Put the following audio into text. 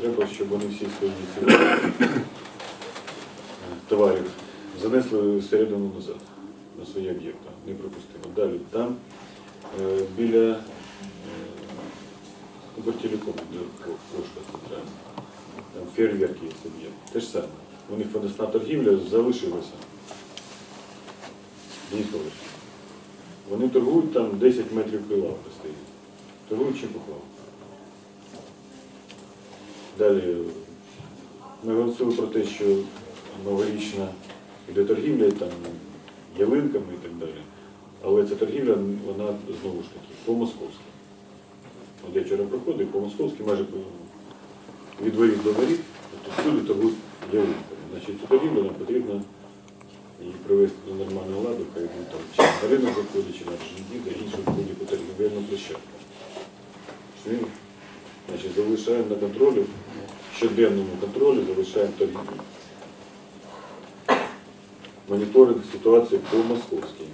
Треба, щоб вони всі свої ці е, товарів занесли всередину назад на свої об'єкти. Не пропустимо. Далі там е, біля е, де кошка там фейерверки є. Те ж саме. У них водосна торгівля залишилася. Вони торгують там 10 метрів прилавка стоїть. Торгують чи поклав. Далі ми голосили про те, що новорічна іде торгівля там ялинками і так далі. Але ця торгівля, вона знову ж таки по-московськи. От я вчора проходив по-московськи, майже від воріт до воріт, тобто всюди торгують ялинками. Значить, цю торгівлю нам потрібно її привести до нормального ладу, хай він там чи на ринок заходить, чи на до інших входів по торгівельну площадку. Значить, залишаємо на контролі, щоденному контролю залишаємо торгівлю. Моніторинг ситуації по-московськи.